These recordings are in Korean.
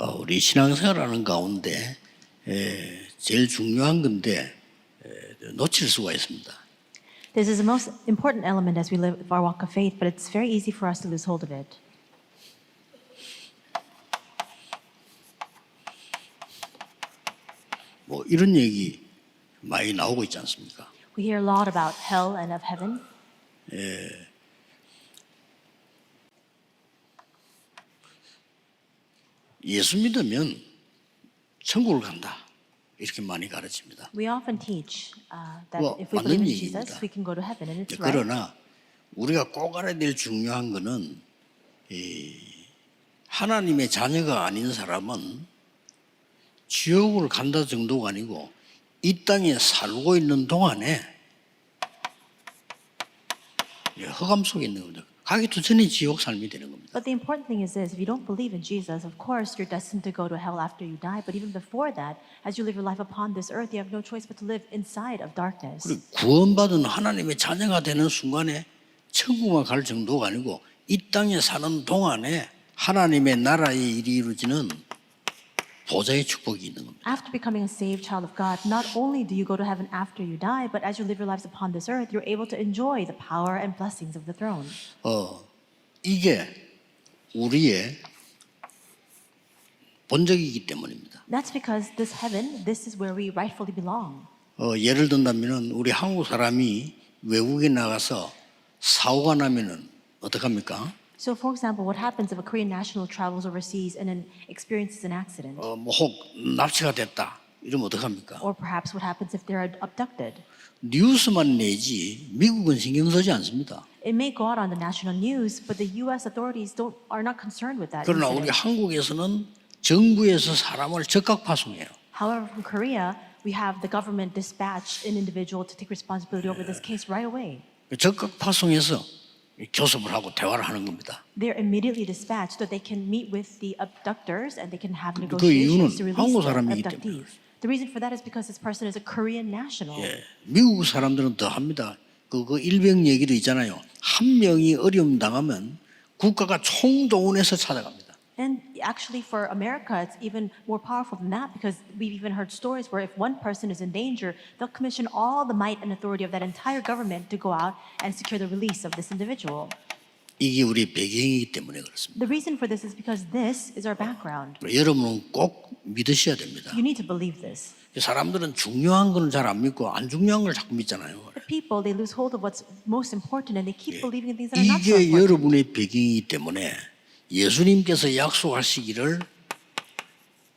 어, 우리 신앙생활하는 가운데 에, 제일 중요한 건데 에, 놓칠 수가 있습니다. This is the most important element as we live our walk of faith, but it's very easy for us to lose hold of it. 뭐 이런 얘기 많이 나오고 있지 않습니까? We hear a lot about hell and of heaven. 예 수 믿으면 천국을 간다 이렇게 많이 가르칩니다. We often teach uh, that 뭐, if we believe in 얘기입니다. Jesus, we can go to heaven, and it's right. 그러나 우리가 꼭 알아야 될 중요한 이 하나님의 자녀가 아닌 사람은 지옥을 간다 정도가 아니고 이 땅에 살고 있는 동안에 예, 허감 속에 있는 겁니다. 가기도 전에 지옥 삶이 되는 겁니다. But the important thing is this if you don't believe in Jesus, of course, you're destined to go to hell after you die. But even before that, as you live your life upon this earth, you have no choice but to live inside of darkness. 그리고 구원받은 하나님의 자녀가 되는 순간에 천국만 갈 정도가 아니고 이 땅에 사는 동안에 하나님의 나라의 일이 이루어지는 보좌의 축복이 있는 겁니다. After becoming a saved child of God, not only do you go to heaven after you die, but as you live your lives upon this earth, you're able to enjoy the power and blessings of the throne. 어, 이게 우리의 본적이기 때문입니다. That's because this heaven, this is where we rightfully belong. 어, 예를 든다면 우리 한국 사람이 외국에 나가서 사고가 나면은 어떡합니까? So, for example, what happens if a Korean national travels overseas and then experiences an accident? 어, 뭐혹 납치가 됐다. 이러면 어떡합니까? Or perhaps what happens if they're abducted? 뉴스만 내지 미국은 신경 쓰지 않습니다. It may go out on the national news, but the U.S. authorities don't are not concerned with that. 그러나 우리 incident. 한국에서는 정부에서 사람을 적극 파송해요. However, from Korea, we have the government dispatch an individual to take responsibility over this case right away. 적극 파송해서 교섭을 하고 대화를 하는 겁니다. They're immediately dispatched so they can meet with the abductors and they can have 그 negotiations to 이유는 release 한국 the abductees. The reason for that is because this person is a Korean national. 예, 미국 사람들은 더 합니다. 그, 그 일병 얘기도 있잖아요. 한 명이 어려움 당하면 국가가 총동원해서 찾아갑니다. And actually, for America, it's even more powerful than that because we've even heard stories where if one person is in danger, they'll commission all the might and authority of that entire government to go out and secure the release of this individual. 이게 우리 배경이기 때문에 그렇습니다. The reason for this is because this is our background. 여러분은 꼭 믿으셔야 됩니다. You need to believe this. 사람들은 중요한 건 잘 안 믿고 안 중요한 걸 자꾸 믿잖아요. But people, they lose hold of what's most important and they keep believing in things that are not so 이게 important. 여러분의 배경이기 때문에 예수님께서 약속하시기를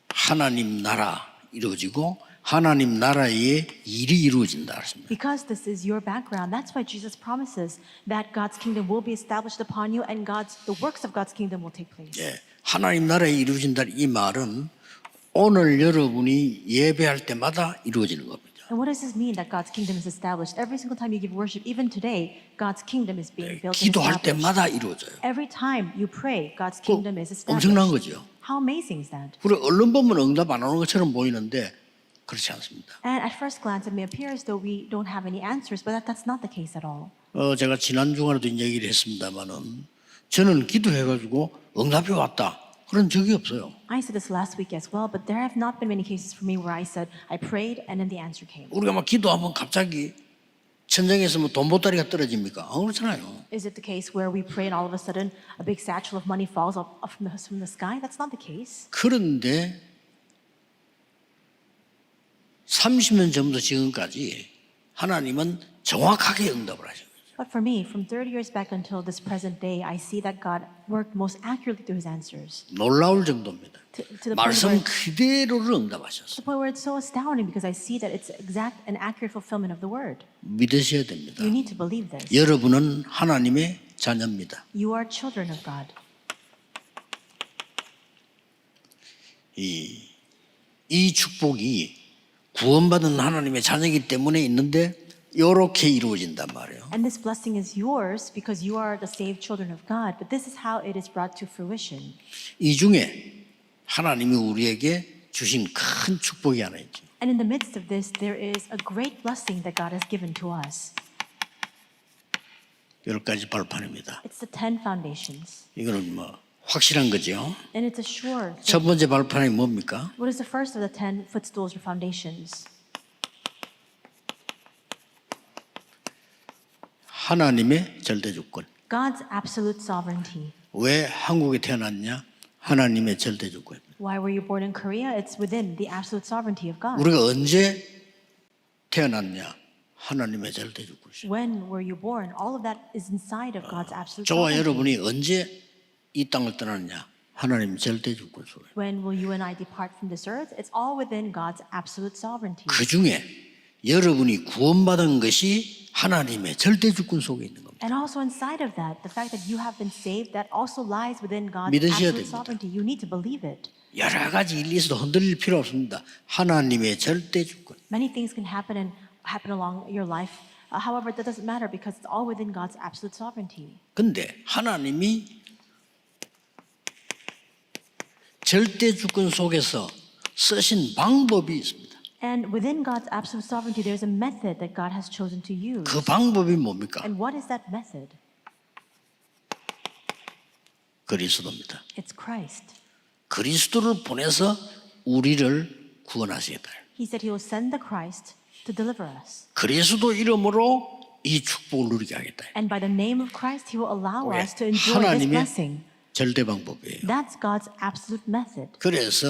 하나님 나라 이루어지고 하나님 나라의 일이 이루어진다 했습니다. Because this is your background, that's why Jesus promises that God's kingdom will be established upon you and God's the works of God's kingdom will take place. 예, 하나님 나라에 이루어진다 이 말은 오늘 여러분이 예배할 때마다 이루어지는 겁니다. And what does this mean that God's kingdom is established? Every single time you give worship, even today, God's kingdom is being built and 기도할 established. 때마다 이루어져요. Every time you pray, God's kingdom is 엄청난 established. 거죠. How amazing is that? 우리 언론 보면 응답 안 오는 것처럼 보이는데 그렇지 않습니다. And at first glance, it may appear as though we don't have any answers, but that, that's not the case at all. 어, 제가 지난 주간에도 이 얘기를 했습니다만은 저는 기도해가지고 응답이 왔다 그런 적이 없어요. I said this last week as well, but there have not been many cases for me where I said, I prayed and then the answer came. 우리가 막 기도하면 갑자기 천장에서 뭐 돈 보따리가 떨어집니까? 안 그렇잖아요. Is it the case where we pray and all of a sudden a big satchel of money falls up, up from, the, from the sky? That's not the case. 그런데 30년 전부터 지금까지 하나님은 정확하게 응답을 하셔요. But for me, from 30 years back until this present day, I see that God worked most accurately through his answers. 놀라울 정도입니다. To, to the point 말씀 where, to 그대로를 응답하셨어요. the point where it's so astounding because I see that it's exact and accurate fulfillment of the word. 믿으셔야 됩니다. You need to believe this. 여러분은 하나님의 자녀입니다. You are children of God. 이, 이 축복이 구원받은 하나님의 자녀이기 때문에 있는데 이렇게 이루어진단 말이에요. And this blessing is yours because you are the saved children of God. But this is how it is brought to fruition. 이 중에 하나님이 우리에게 주신 큰 축복이 하나 있죠. And in the midst of this, there is a great blessing that God has given to us. 열 가지 발판입니다. It's the 10 foundations. 이거는 뭐 확실한 거죠. And it's a sure. 첫 번째 발판이 뭡니까? What is the first of the ten footstools or foundations? 하나님의 절대 주권. God's absolute sovereignty. 왜 한국에 태어났냐? 하나님의 절대 주권. Why were you born in Korea? It's within the absolute sovereignty of God. 우리가 언제 태어났냐? 하나님의 절대 주권이죠. When were you born? All of that is inside of God's absolute 저와 sovereignty. 여러분이 언제 이 땅을 떠났냐? 하나님 절대 주권 속에. When will you and I depart from this earth? It's all within God's absolute sovereignty. 그 중에 여러분이 구원받은 것이 하나님의 절대 주권 속에 있는 겁니다. And also inside of that, the fact that you have been saved, that also lies within God's absolute sovereignty. You need to believe it. 여러 가지 일이 있어도 흔들릴 필요 없습니다. 하나님의 절대 주권. Many things can happen and happen along your life. Uh, however, that doesn't matter because it's all within God's absolute sovereignty. 근데 하나님이 절대 주권 속에서 쓰신 방법이 있습니다. And within God's absolute sovereignty, there's a method that God has chosen to use. 그 방법이 뭡니까? And what is that method? 그리스도입니다. It's Christ. 그리스도를 보내서 우리를 구원하시겠다. He said he will send the Christ to deliver us. 그리스도 이름으로 이 축복을 누리게 하겠다. And by the name of Christ, he will allow 왜? us to enjoy this 하나님의 blessing. 절대 방법이에요. That's God's absolute method. 그래서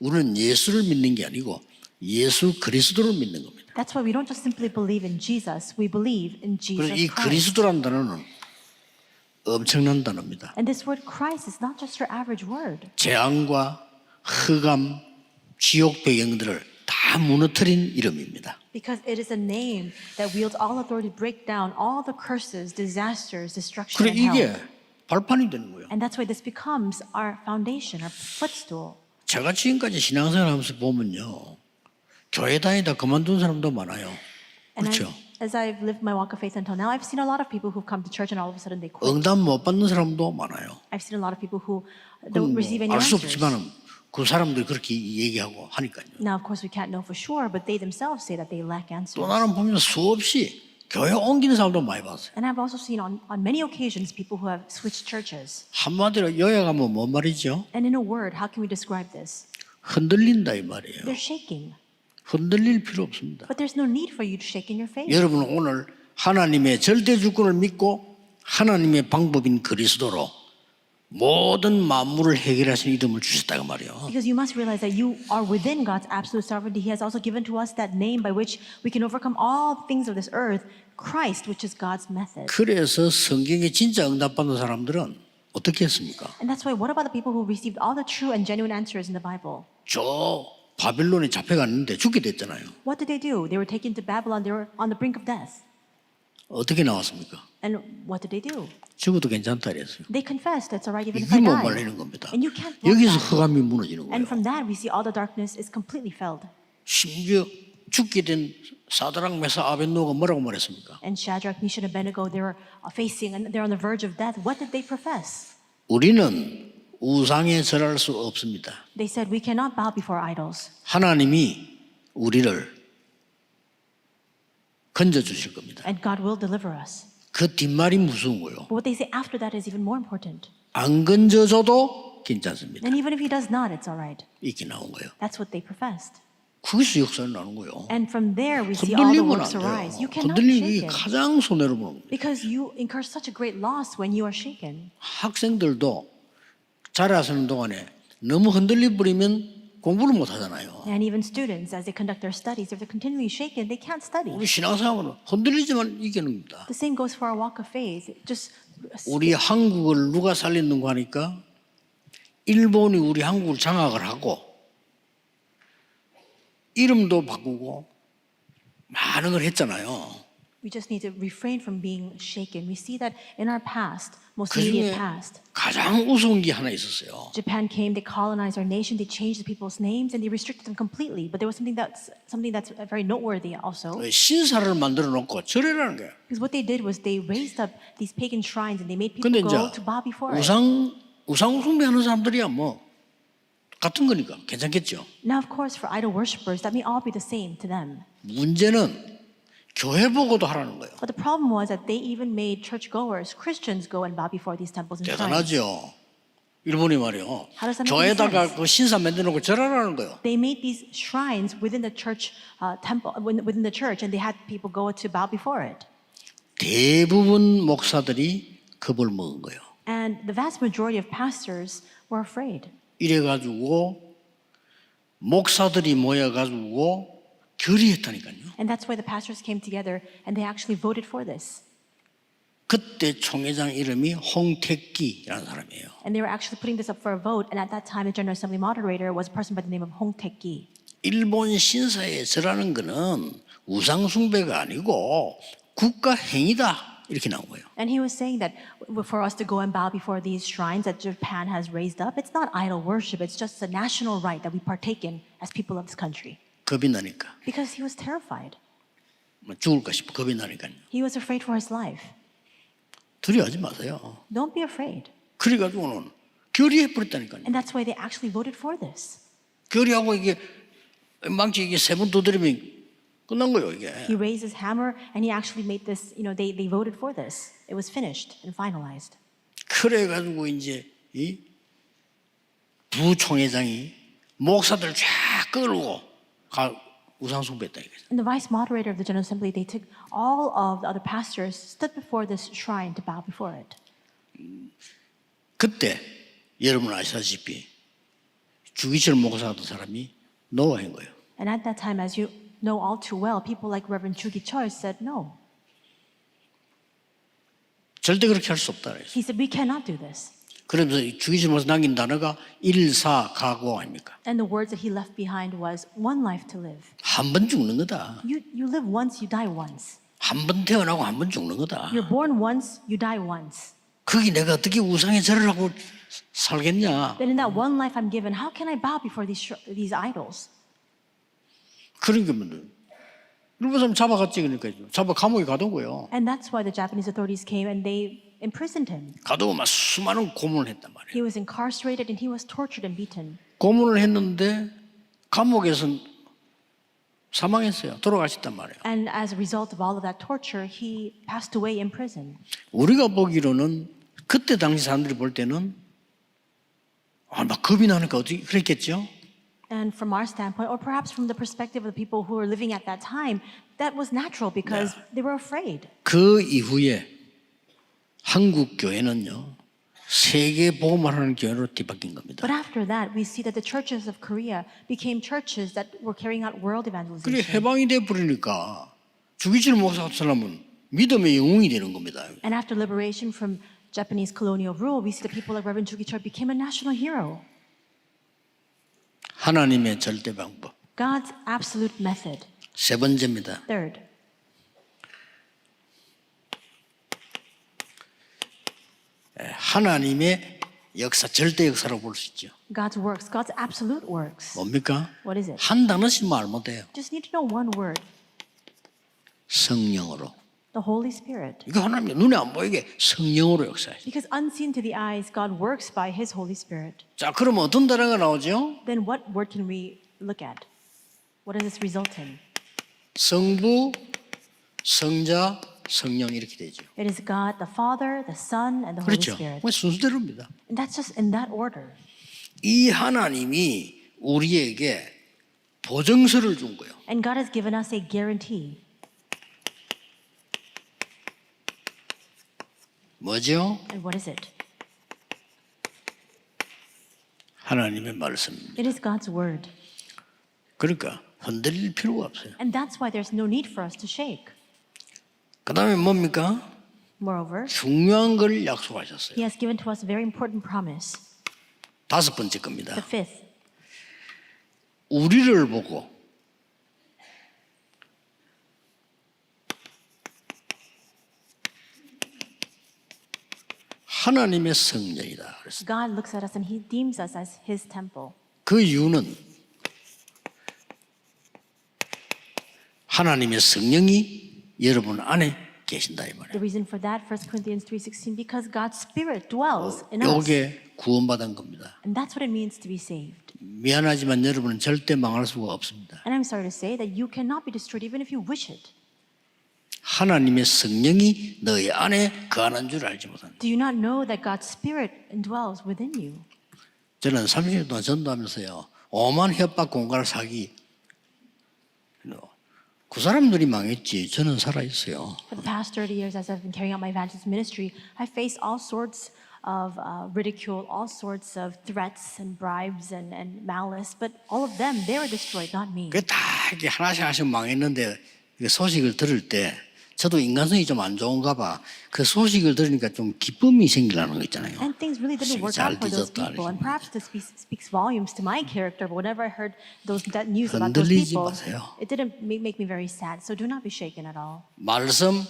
우리는 예수를 믿는 게 아니고 예수 그리스도를 믿는 겁니다. That's why we don't just simply believe in Jesus, we believe in 그래서 Jesus 이 Christ. 그리스도란 단어는 엄청난 단어입니다. And this word Christ is not just your average word. 재앙과 흑암, 지옥 배경들을 다 무너뜨린 이름입니다. Because it is a name that wields all authority to break down all the curses, disasters, destruction, 그래 and hell. 이게 발판이 되는 거예요. And that's why this becomes our foundation, our footstool. 제가 지금까지 신앙생활 하면서 보면요. 교회 다니다 그만둔 사람도 많아요. 그렇죠. As I've lived my walk of faith until now, I've seen a lot of people who've come to church and all of a sudden they quit. 응답 못 받는 사람도 많아요. I've seen a lot of people who don't receive any answers. 없지만은 그 사람들이 그렇게 얘기하고 하니까요. Now, of course, we can't know for sure, but they themselves say that they lack 또 answers. 나는 보면 수없이 교회 옮기는 사람도 많이 봤어요. And I've also seen on, on many occasions people who have switched churches. 한마디로 요약하면 뭔 말이죠? And in a word, how can we describe this? 흔들린다 이 말이에요. They're shaking. 흔들릴 필요 없습니다. But there's no need for you to shake in your faith. 여러분은 오늘 하나님의 절대 주권을 믿고 하나님의 방법인 그리스도로 모든 만물을 해결하신 이름을 주셨다고 말이에요. Because you must realize that you are within God's absolute sovereignty. He has also given to us that name by which we can overcome all things of this earth, Christ, which is God's method. 그래서 성경에 진짜 응답받는 사람들은 어떻게 했습니까? And that's why, what about the people who received all the true and genuine answers in the Bible? 저 바빌론에 잡혀갔는데 죽게 됐잖아요. What did they do? They were taken to Babylon, they were on the brink of death. 어떻게 나왔습니까? And what did they do? 죽어도 괜찮다 그랬어요. They confessed, it's all right even if I 이게 못 die. 말리는 겁니다. And you can't walk 여기서 back. 흑암이 무너지는 And 거예요. from that, we see all the darkness is completely felled. 심지어 죽게 된 사드랑 메사 아벤노가 뭐라고 말했습니까? And Shadrach, Meshach, and Abednego, they were uh, facing, and they're on the verge of death. What did they profess? 우리는 우상에 절할 수 없습니다. They said, We cannot bow before idols. 하나님이 우리를 건져 주실 겁니다. and God will deliver us. 그 뒷말이 무서운 거요. But what they say after that is even more important. 안 건져줘도 괜찮습니다. And even if he does not, it's all right. 이렇게 나온 거예요. That's what they professed. 거기서 역사를 나는 거예요. And from there, we see all the 흔들리면 works 안 arise. 돼요. You cannot 흔들리는 shake 게 it 가장 손해로 보는 거예요. because you incur such a great loss when you are shaken. 학생들도 자라서는 동안에 너무 흔들려 버리면 공부를 못 하잖아요. And even students, as they conduct their studies, if they're continually shaken, they can't study. 우리 신앙생활은 흔들리지만 이기는 겁니다. The same goes for our walk of faith. Just 우리 한국을 누가 살렸는가 하니까 일본이 우리 한국을 장악을 하고 이름도 바꾸고 많은 걸 했잖아요. we just need to refrain from being shaken. We see that in our past, most 그 immediate 중에 past. 가장 우스운 게 하나 있었어요. Japan came, they colonized our nation, they changed the people's names, and they restricted them completely. But there was something that's something that's very noteworthy also, 신사를 만들어 놓고 절해라는 거예요. because what they did was they raised up these pagan shrines and they made people 근데 이제 go to bow before it. 우상 우상 숭배하는 사람들이야 뭐 같은 거니까 괜찮겠죠. Now, of course, for idol worshippers, that may all be the same to them. 문제는 교회 보고도 하라는 거예요. But the problem was that they even made churchgoers, Christians, go and bow before these temples and shrines. 대단하죠. 일본이 말이요. How does that make 교회에다가 sense? 그 신사 만들어놓고 절하라는 거예요. They made these shrines within the church uh, temple, within the church, and they had people go to bow before it. 대부분 목사들이 겁을 먹은 거예요. And the vast majority of pastors were afraid. 이래가지고 목사들이 모여가지고 결의했다니까요. And that's why the pastors came together and they actually voted for this. 그때 총회장 이름이 홍택기라는 사람이에요. And they were actually putting this up for a vote. And at that time, the General Assembly moderator was a person by the name of Hong Taek-gi. 일본 신사에 절하는 거는 우상 숭배가 아니고 국가 행위다 이렇게 나온 거예요. And he was saying that for us to go and bow before these shrines that Japan has raised up, it's not idol worship. It's just a national right that we partake in as people of this country. 겁이 나니까 Because he was terrified. 뭐 죽을까 싶어 겁이 나니까요. He was afraid for his life. 두려워하지 마세요. Don't be afraid. 그래가지고는 결의해 버렸다니까요. And that's why they actually voted for this. 결의하고 이게 망치 이게 세번 두드리면 끝난 거예요 이게. He raised his hammer and he actually made this, you know, they, they voted for this. It was finished and finalized. 그래가지고 이제 이 부총회장이 목사들 쫙 끌고 가 우상 숭배했다 이거죠. And the vice moderator of the General Assembly, they took all of the other pastors, stood before this shrine to bow before it. 그때 여러분 아시다시피 주기철 목사 같은 사람이 노한 거예요. And at that time, as you know all too well, people like Reverend Chugi Choi said no. 절대 그렇게 할 수 없다 그래서. He said, we cannot do this. 그러면서 이 목사 남긴 단어가 일사 가고 아닙니까? And the words that he left behind was one life to live. 한 번 죽는 거다. You, you live once, you die once. 한 번 태어나고 한 번 죽는 거다. You're born once, you die once. 거기 내가 어떻게 우상에 절을 하고 살겠냐? Then in that one life I'm given, how can I bow before these, these idols? 그런 거면 일본 사람 잡아갔지 그러니까 잡아 감옥에 가두고요. And that's why the Japanese authorities came and they imprisoned him. 가두고 막 수많은 고문을 했단 말이에요. He was incarcerated and he was tortured and beaten. 고문을 했는데 감옥에서 사망했어요. 돌아가셨단 말이에요. And as a result of all of that torture, he passed away in prison. 우리가 보기로는 그때 당시 사람들이 볼 때는 아, 막 겁이 나니까 어떻게 그랬겠죠? And from our standpoint, or perhaps from the perspective of the people who were living at that time, that was natural because they were afraid. 그 이후에 한국 교회는요 세계 복음을 하는 교회로 뒤바뀐 겁니다. But after that, we see that the churches of Korea became churches that were carrying out world 그래 evangelization. 해방이 돼 버리니까 주기철 목사 사람은 믿음의 영웅이 되는 겁니다. And after liberation from Japanese colonial rule, we see the people like Reverend Chugi Choi became a national hero. 하나님의 절대 방법 God's absolute method. 세 번째입니다. Third, 하나님의 역사 절대 역사라고 볼 수 있죠. God's works, God's absolute works. 뭡니까? What is it? 한 단어씩 말 못해요. Just need to know one word 성령으로. the Holy Spirit. 이거 하나님 눈에 안 보이게 성령으로 역사해. Because unseen to the eyes, God works by His Holy Spirit. 자, 그러면 어떤 단어가 나오죠? Then what word can we look at? What does this result in? 성부, 성자, 성령 이렇게 되죠. It is God, the Father, the Son, and the Holy 그렇죠. Spirit. 그 순서대로입니다. And that's just in that order. 이 하나님이 우리에게 보증서를 준 거예요. And God has given us a guarantee. 뭐죠? And what is it? 하나님의 말씀입니다. It is God's word. 그러니까 흔들릴 필요가 없어요. And that's why there's no need for us to shake. 그 다음에 뭡니까? Moreover, 중요한 걸 약속하셨어요. He has given to us a very important promise. 다섯 번째 The 겁니다. fifth, 우리를 보고 하나님의 성전이다. 그래서 God looks at us and He deems us as His temple. 그 이유는 하나님의 성령이 여러분 안에 계신다 이 말이에요. The reason for that, 1 Corinthians 3.16, because God's Spirit dwells in us. 요게 구원받은 겁니다. And that's what it means to be saved. 미안하지만 여러분은 절대 망할 수가 없습니다. And I'm sorry to say that you cannot be destroyed even if you wish it. 하나님의 성령이 너희 안에 거하는 줄 알지 못한다. Do you not know that God's Spirit indwells within you? 저는 30년 동안 전도하면서요. 오만 협박 공갈 사기. 그 사람들이 망했지. 저는 살아 있어요. For the past 30 years, as I've been carrying out my evangelist ministry, I faced all sorts of uh, ridicule, all sorts of threats and bribes and, and malice, but all of them, they were destroyed, not me. 그게 다 이렇게 하나씩 하나씩 망했는데 그 소식을 들을 때 저도 인간성이 좀 안 좋은가 봐. 그 소식을 들으니까 좀 기쁨이 생기라는 거 있잖아요. And things really didn't work 잘 out for those 뒤졌다, people. And perhaps this speaks, speaks volumes to my character, but whenever I heard those, that news about those 흔들리지 people, 마세요. it didn't make, make me very sad. So do not be shaken at all. 말씀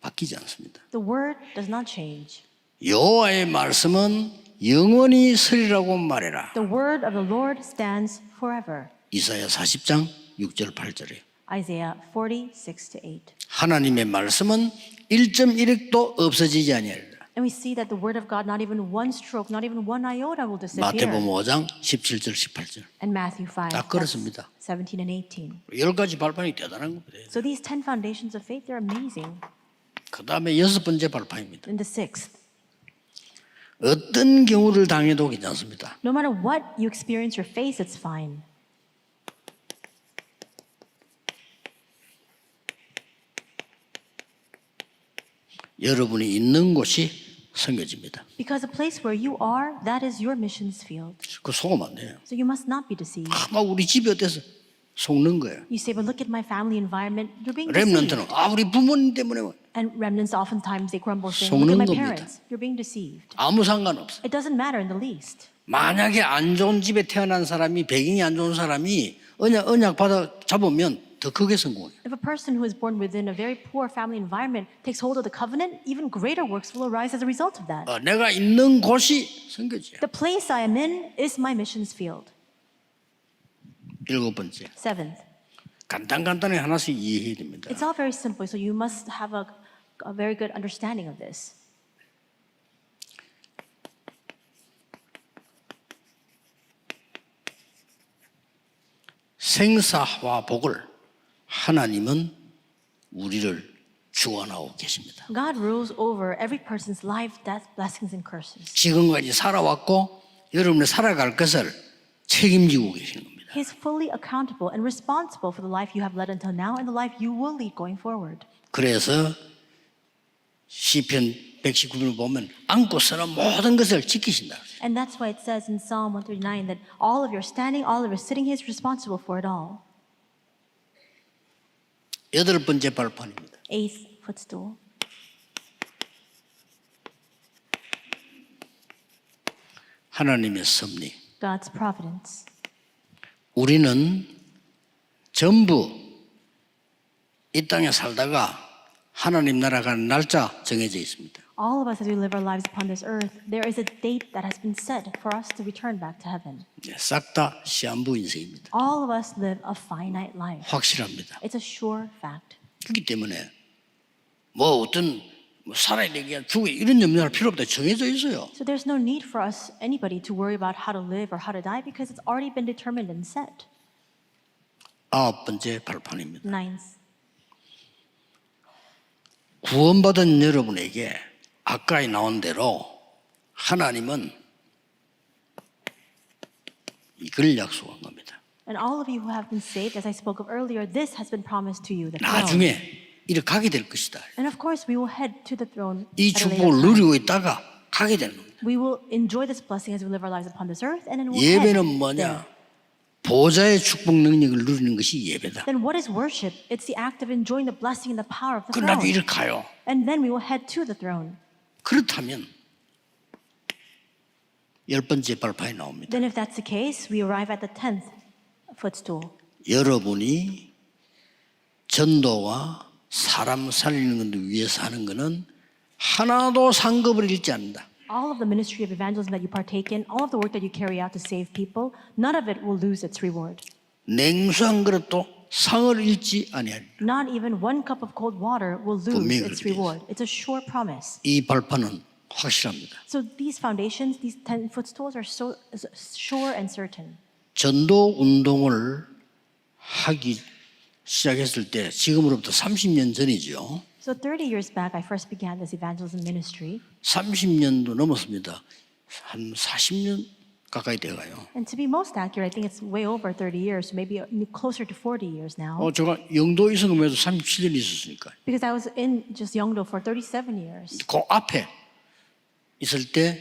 바뀌지 않습니다. The word does not change. 여호와의 말씀은 영원히 서리라고 말해라. The word of the Lord stands forever. 이사야 40장 6절 8절에 Isaiah 46 to 8. 하나님의 말씀은 1.1획도 없어지지 아니하리라. And we see that the word of God, not even one stroke, not even one iota will disappear. 마태복음 5장 17절 18절. And Matthew 5, 다 that's 그렇습니다. 17 and 18. 열 가지 발판이 대단한 겁니다. So these 10 foundations of faith, they're amazing. 그 다음에 여섯 번째 발판입니다. And the sixth, 어떤 경우를 당해도 괜찮습니다. no matter what you experience or face, it's fine. 여러분이 있는 곳이 섬겨집니다. Because the place where you are, that is your missions field. 그 속으면 안 돼요. So you must not be deceived. 아, 막 우리 집이 어때서 속는 거예요. You say, but look at my family environment. You're being deceived. 렘넌트는 아 우리 부모님 때문에 And remnants oftentimes they grumble saying, look at 속는 my 겁니다. parents. You're being deceived. 아무 상관없어. It doesn't matter in the least. 만약에 안 좋은 집에 태어난 사람이 배경이 안 좋은 사람이 언약 언약 받아 잡으면 더 크게 성공해요. If a person who is born within a very poor family environment takes hold of the covenant, even greater works will arise as a result of that. 어, 내가 있는 곳이 성교지야. The place I am in is my missions field. 일곱 번째. Seventh, 간단간단하게 하나씩 이해해야 됩니다. it's all very simple, so you must have a, a very good understanding of this. 생사와 복을 하나님은 우리를 주관하고 계십니다. God rules over every person's life, death, blessings, and curses. 지금까지 살아왔고 여러분이 살아갈 것을 책임지고 계시는 겁니다. He is fully accountable and responsible for the life you have led until now and the life you will lead going forward. 그래서 시편 119편을 보면 안고 서는 모든 것을 지키신다. And that's why it says in Psalm 139 that all of your standing, all of your sitting, He is responsible for it all. 여덟 번째 발판입니다. Eighth footstool. 하나님의 섭리. God's providence. 우리는 전부 이 땅에 살다가 하나님 나라 가는 날짜 정해져 있습니다. All of us, as we live our lives upon this earth, there is a date that has been set for us to return back to heaven. 싹 다 시한부 인생입니다. All of us live a finite life. 확실합니다. It's a sure fact. 그렇기 때문에 뭐 어떤 뭐 살아야 되게 죽어 이런 염려할 필요 없다 정해져 있어요. So there's no need for us, anybody, to worry about how to live or how to die because it's already been determined and set. 아홉 번째 발판입니다. Ninth, 구원받은 여러분에게 아까 나온 대로 하나님은 이걸 약속한 겁니다. and all of you who have been saved, as I spoke of earlier, this has been promised to you, the throne. 나중에 이렇게 가게 될 것이다. And of course, we will head to the throne 이 축복을. 누리고 있다가 가게 되는 겁니다. We will enjoy this blessing as we live our lives upon this earth, and then we'll head 예배는 there. 뭐냐? 보좌의 축복 능력을 누리는 것이 예배다. Then what is worship? It's the act of enjoying the blessing and the power of the 그 나중에 throne. 이렇게 가요. And then we will head to the throne. 그렇다면 열 번째 발판이 나옵니다. Then if that's the case, we arrive at the tenth footstool. 여러분이 전도와 사람 살리는 것 위해서 하는 것은 하나도 상급을 잃지 않는다. All of the ministry of evangelism that you partake in, all of the work that you carry out to save people, none of it will lose its reward. 냉수한 그릇도 상을 잃지 아니하리라. Not even one cup of cold water will lose 분명히 its 그렇게 reward. It's a sure promise. 이 발판은 확실합니다. So these foundations, these ten footstools are so s- sure and certain. 전도 운동을 하기 시작했을 때 지금으로부터 30년 전이죠. So 30 years back, I first began this evangelism ministry. 30년도 넘었습니다. 한 40년 가까이 돼가요. And to be most accurate, I think it's way over 30 years, maybe closer to 40 years now. 어, 제가 영도 이성금에도 37년 있었으니까 Because I was in just Yeongdo for 37 years. 그 앞에 있을 때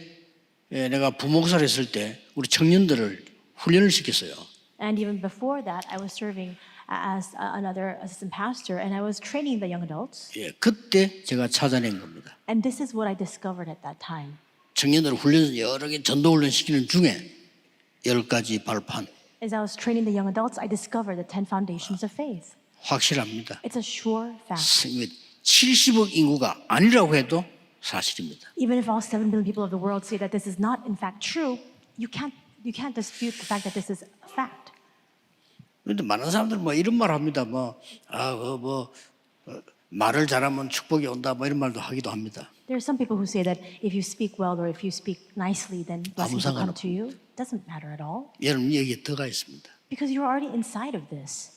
예, 내가 부목사를 했을 때 우리 청년들을 훈련을 시켰어요. And even before that, I was serving as another assistant pastor, and I was training the young adults. 예, 그때 제가 찾아낸 겁니다. And this is what I discovered at that time. 청년들을 훈련 여러 개 전도 훈련 시키는 중에 열 가지 발판 As I was training the young adults, I discovered the 10 foundations of faith. 확실합니다. It's a sure fact. 70억 인구가 아니라고 해도 사실입니다. Even if all 7 billion people of the world say that this is not in fact true, you can't, you can't dispute the fact that this is a fact. 그런데 많은 사람들 뭐 이런 말 합니다. 뭐, 아, 그 뭐, 어, 말을 잘하면 축복이 온다. 뭐 이런 말도 하기도 합니다. There are some people who say that if you speak well or if you speak nicely, then blessings will come to you. Doesn't matter at all 여러분 여기에 들어가 있습니다. because you're already inside of this.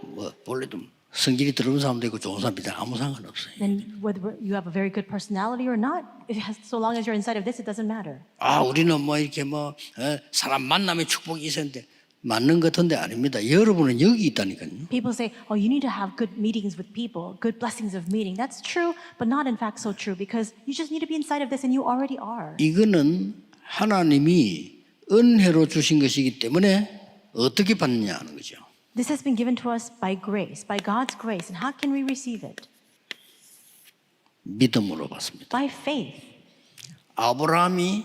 뭐 본래도 성질이 들어온 사람도 있고 좋은 사람도 있다. 아무 상관없어요. Then whether you have a very good personality or not, it has, so long as you're inside of this, it doesn't matter. 아 우리는 뭐 이렇게 뭐 어, 사람 만남에 축복이 있었는데 맞는 것 같은데 아닙니다. 여러분은 여기 있다니까요. People say, oh, you need to have good meetings with people, good blessings of meeting. That's true, but not in fact so true because you just need to be inside of this and you already are. 이거는 하나님이 은혜로 주신 것이기 때문에 어떻게 받느냐 하는 거죠. This has been given to us by grace, by God's grace. And how can we receive it? 믿음으로 받습니다. By faith. 아브라함이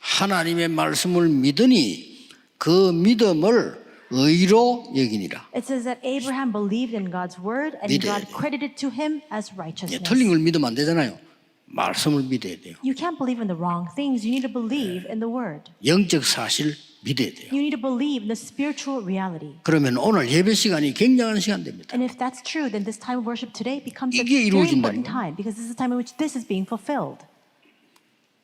하나님의 말씀을 믿으니 그 믿음을 의로 여기니라. It says that Abraham believed in God's word and 믿어야 God 돼요. credited to him as 예, righteousness. 틀린 걸 믿으면 안 되잖아요. 말씀을 믿어야 돼요. You can't believe in the wrong things. You need to believe in the word. 영적 사실 믿어야 돼요. You need to believe in the spiritual reality. 그러면 오늘 예배 시간이 굉장한 시간 됩니다. And if that's true, then this time of worship today becomes a 이게 very 이루어진다는 important 거예요. time because this is the time in which this is being fulfilled.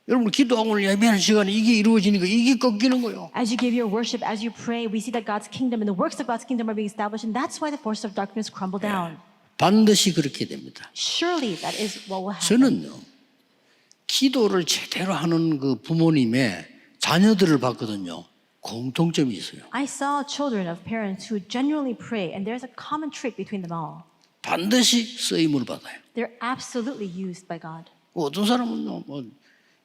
여러분 기도하고 예배하는 시간에 이게 이루어지니까 이게 꺾이는 거예요. As you give your worship, as you pray, we see that God's kingdom and the works of God's kingdom are being established, and that's why the forces of darkness crumble down. 반드시 그렇게 됩니다. Surely that is what will happen. 저는요 기도를 제대로 하는 그 부모님의 자녀들을 봤거든요. 공통점이 있어요. I saw children of parents who genuinely pray, and there's a common trait between them all. 반드시 쓰임을 받아요. They're absolutely used by God. 어떤 사람은 뭐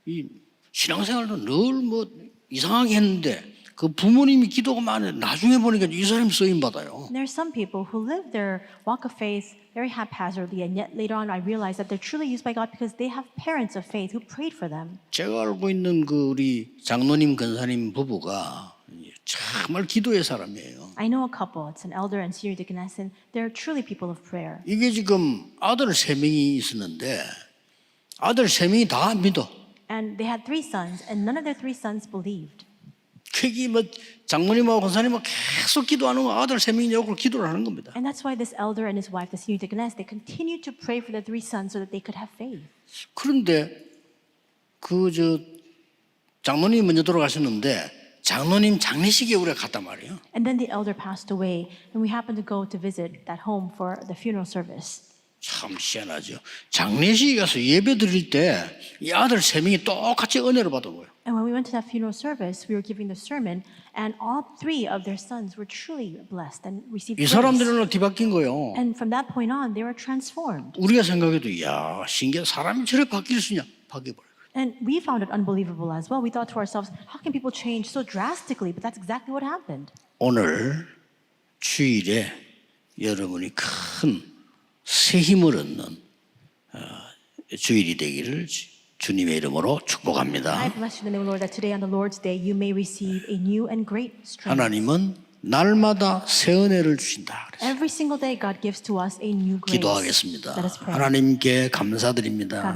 이 신앙생활도 늘 뭐 이상하게 했는데 그 부모님이 기도가 많아 나중에 보니까 이 사람이 쓰임 받아요. There are some people who live their walk of faith very haphazardly, and yet later on I realized that they're truly used by God because they have parents of faith who prayed for them. 제가 알고 있는 그 우리 장로님 권사님 부부가 정말 기도의 사람이에요. I know a couple, it's an elder and senior deaconess, and they're truly people of prayer. 이게 지금 아들 세 명이 있었는데 아들 세 명이 다안 믿어. And they had three sons, and none of their three sons believed. 그게 뭐 장모님하고 권사님하고 계속 기도하는 거 아들 세 명이 역으로 기도를 하는 겁니다. And that's why this elder and his wife, the senior deaconess, they continued to pray for their three sons so that they could have faith. 그런데 그 저 장모님이 먼저 돌아가셨는데 장로님 장례식에 우리가 갔단 말이에요. And then the elder passed away, and we happened to go to visit that home for the funeral service. 참 희한하죠. 장례식에 가서 예배 드릴 때 이 아들 세 명이 똑같이 은혜를 거예요. And when we went to that funeral service, we were giving the sermon, and all three of their sons were truly blessed and received 이. 사람들은 뒤바뀐 거예요. And from that point on, they were transformed. 우리가 생각해도 야 신기해 사람이 저래 바뀔 수 있냐 바뀌어버려요. And we found it unbelievable as well. We thought to ourselves, how can people change so drastically? But that's exactly what happened. 오늘 주일에 여러분이 큰 새 힘을 얻는 어, 주일이 되기를 주- 주님의 이름으로 축복합니다. 하나님은 날마다 새 은혜를 주신다. 기도하겠습니다. 하나님께 감사드립니다.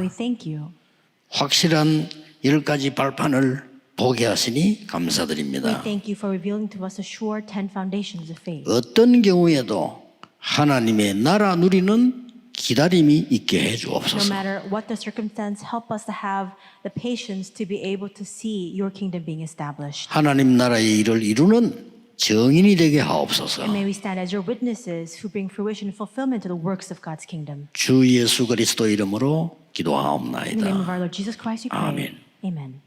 확실한 열 가지 발판을 보게 하시니 감사드립니다. thank you for revealing to us the sure 10 foundations of faith. 어떤 경우에도 하나님의 나라 누리는 기다림이 있게 해 No 주옵소서. matter what the circumstance, help us to have the patience to be able to see your kingdom being established. 하나님 나라의 일을 이루는 정인이 되게 하옵소서. And may we stand as your witnesses who bring fruition and fulfillment to the works of God's kingdom. 주 예수 그리스도 이름으로 In the name of 기도하옵나이다. our Lord Jesus Christ, we pray. Amen. Amen.